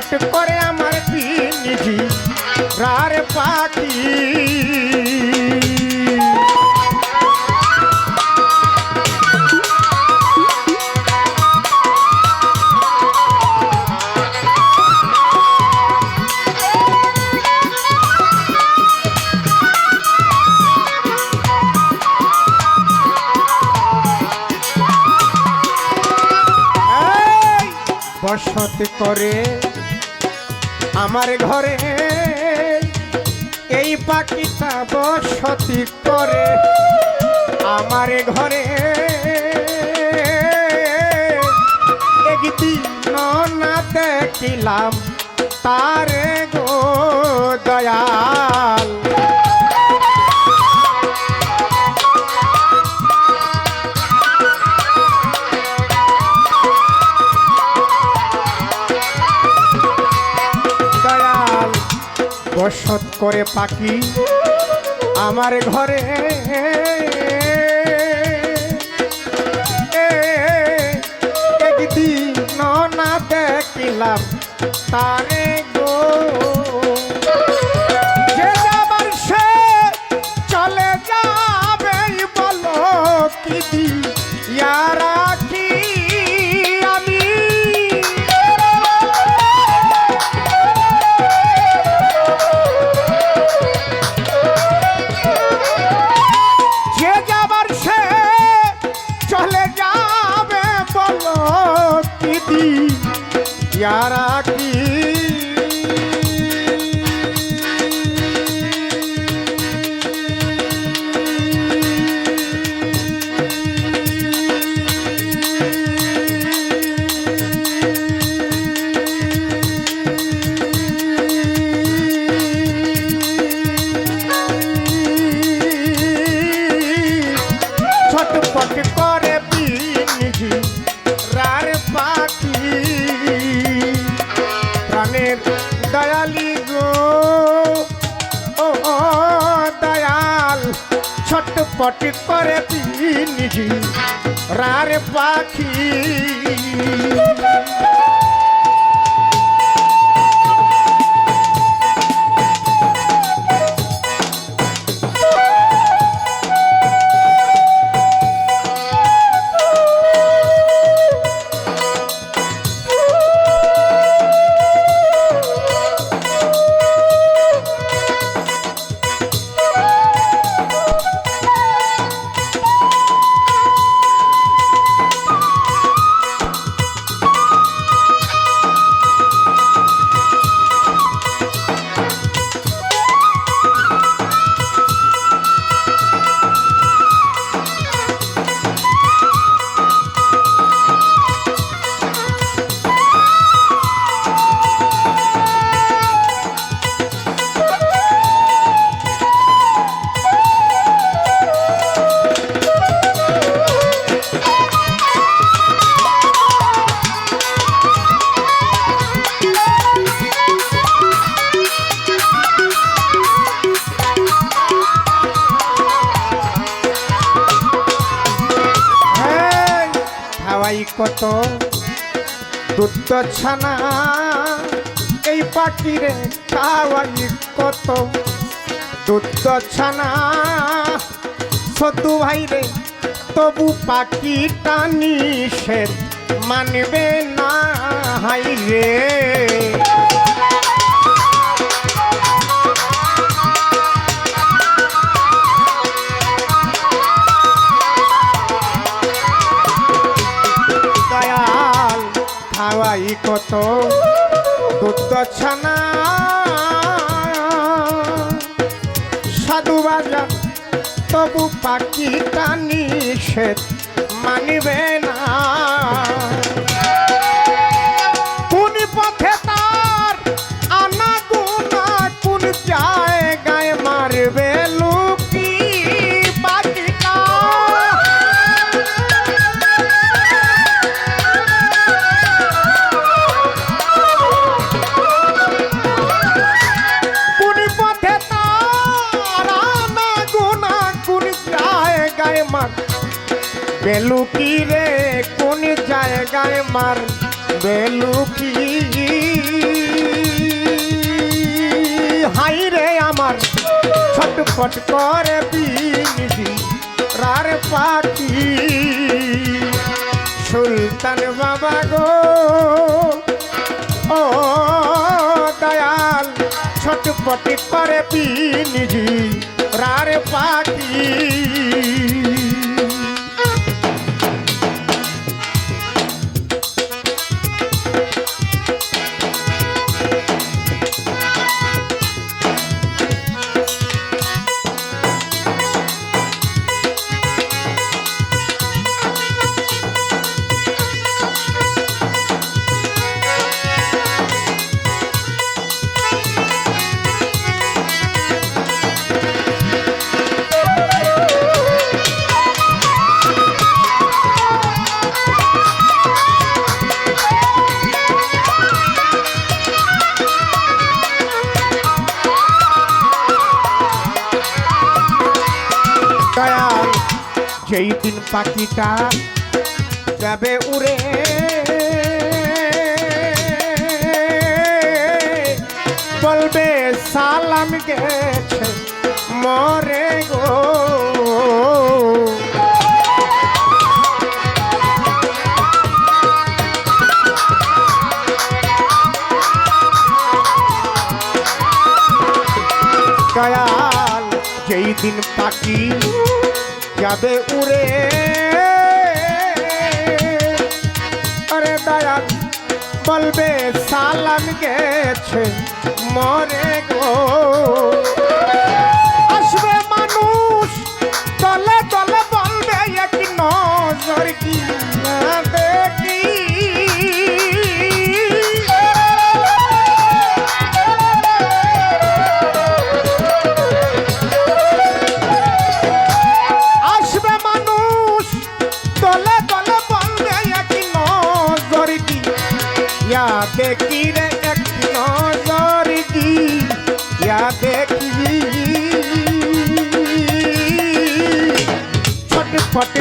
ছটপট করে আমার পিনিজি রার পাখি। বসত করে আমার ঘরে এই পাখিটা বসতি করে। আমার ঘরে একদিন না দেখিলাম তার গো দয়াল। বসত করে পাখি আমার ঘরে। একদিন না দেখিলাম তারে। ছটপট করে বিনিজি রার পাখি। প্রাণের দয়ালি গো, ও দয়াল, ছটপট করে বিনিজি রার পাখি। হাওয়াই কত দুধ ছানা, এই পাখিরে খাওয়াই কত। দুধ ছানা, সতু ভাই রে তবু পাখি টানি সে মানবে না হাই রে কত দুধ ছানা। সাধু বাজা তবু পাখি টানি সে মানিবে বেলুকি রে, কোন জায়গায় মার? বেলুকি। হাই রে আমার ছটপট করে বিনিদি রার পাখি। সুলতান বাবা গো, ও দয়াল ছটপটি করে বিনিজি রার পাখি। দয়াল যেই দিন পাখিটা যাবে উড়ে। বলবে সালাম গেছে মরে গো। যেই দিন পাখি যাবে উড়ে। আরে দয়াল বলবে সালাম গেছে মরে গো। ইয়া দেখি রে এক নজর ইয়া দেখি ছটফট